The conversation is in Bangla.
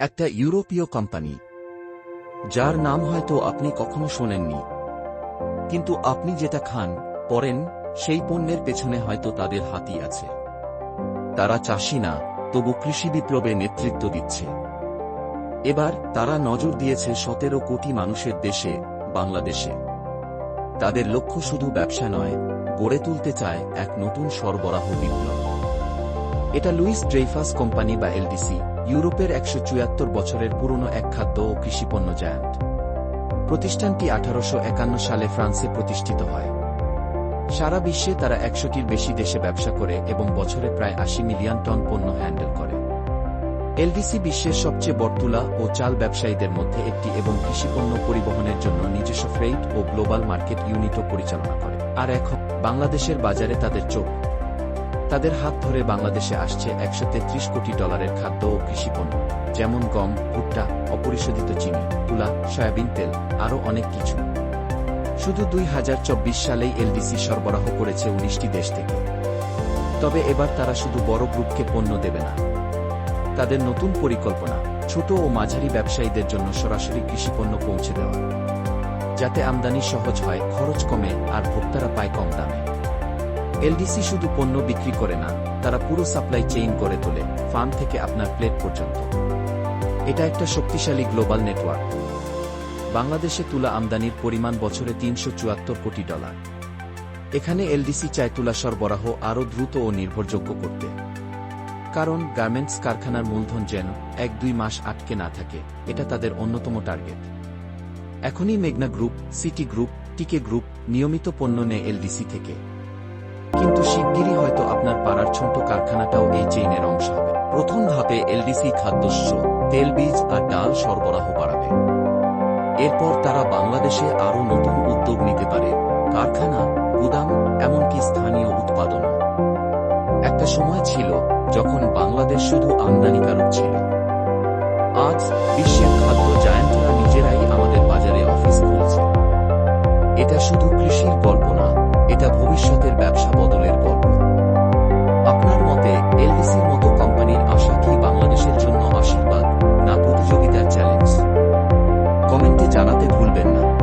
একটা ইউরোপীয় কোম্পানি, যার নাম হয়তো আপনি কখনো শোনেননি। কিন্তু আপনি যেটা খান, পরেন, সেই পণ্যের পেছনে হয়তো তাদের হাতি আছে। তারা চাষি না, তবু কৃষি বিপ্লবে নেতৃত্ব দিচ্ছে। এবার তারা নজর দিয়েছে সতেরো কোটি মানুষের দেশে, বাংলাদেশে। তাদের লক্ষ্য শুধু ব্যবসা নয়, গড়ে তুলতে চায় এক নতুন সরবরাহ বিপ্লব। এটা লুইস ড্রেইফাস কোম্পানি বা এলডিসি ইউরোপের একশো চুয়াত্তর বছরের পুরনো এক খাদ্য ও কৃষিপণ্য জায়ান্ট। প্রতিষ্ঠানটি আঠারোশো একান্ন সালে ফ্রান্সে প্রতিষ্ঠিত হয়। সারা বিশ্বে তারা একশোটির বেশি দেশে ব্যবসা করে এবং বছরে প্রায় আশি মিলিয়ন টন পণ্য হ্যান্ডেল করে। এলডিসি বিশ্বের সবচেয়ে বর্তুলা ও চাল ব্যবসায়ীদের মধ্যে একটি এবং কৃষিপণ্য পরিবহনের জন্য নিজস্ব ফ্রেইট ও গ্লোবাল মার্কেট ইউনিটও পরিচালনা করে। আর এখন বাংলাদেশের বাজারে তাদের চোখ তাদের হাত ধরে বাংলাদেশে আসছে একশো তেত্রিশ কোটি ডলারের খাদ্য ও কৃষিপণ্য যেমন গম, ভুট্টা, অপরিশোধিত চিনি, তুলা, সয়াবিন তেল, আরও অনেক কিছু। শুধু দুই হাজার চব্বিশ সালেই এলডিসি সরবরাহ করেছে উনিশটি দেশ থেকে। তবে এবার তারা শুধু বড় গ্রুপকে পণ্য দেবে না। তাদের নতুন পরিকল্পনা, ছোট ও মাঝারি ব্যবসায়ীদের জন্য সরাসরি কৃষিপণ্য পৌঁছে দেওয়া, যাতে আমদানি সহজ হয়, খরচ কমে, আর ভোক্তারা পায় কম দামে। এলডিসি শুধু পণ্য বিক্রি করে না, তারা পুরো সাপ্লাই চেইন করে তোলে ফার্ম থেকে আপনার প্লেট পর্যন্ত। এটা একটা শক্তিশালী গ্লোবাল নেটওয়ার্ক বাংলাদেশে তুলা আমদানির পরিমাণ বছরে তিনশো চুয়াত্তর কোটি ডলার। এখানে এলডিসি চায় তুলা সরবরাহ আরও দ্রুত ও নির্ভরযোগ্য করতে। কারণ গার্মেন্টস কারখানার মূলধন যেন এক দুই মাস আটকে না থাকে, এটা তাদের অন্যতম টার্গেট এখনই মেঘনা group City group TK group নিয়মিত পণ্য নেয় এলডিসি থেকে। ছোট কারখানাটাও এই চেইনের অংশ হবে। প্রথম ধাপে এলডিসি খাদ্যশস্য, তেলবীজ আর ডাল সরবরাহ বাড়াবে। এরপর তারা বাংলাদেশে আরও নতুন উদ্যোগ নিতে পারে, কারখানা, গুদাম, এমনকি স্থানীয় উৎপাদন। একটা সময় ছিল যখন বাংলাদেশ শুধু আমদানিকারক ছিল। আজ বিশ্বের খাদ্য জানাতে ভুলবেন না।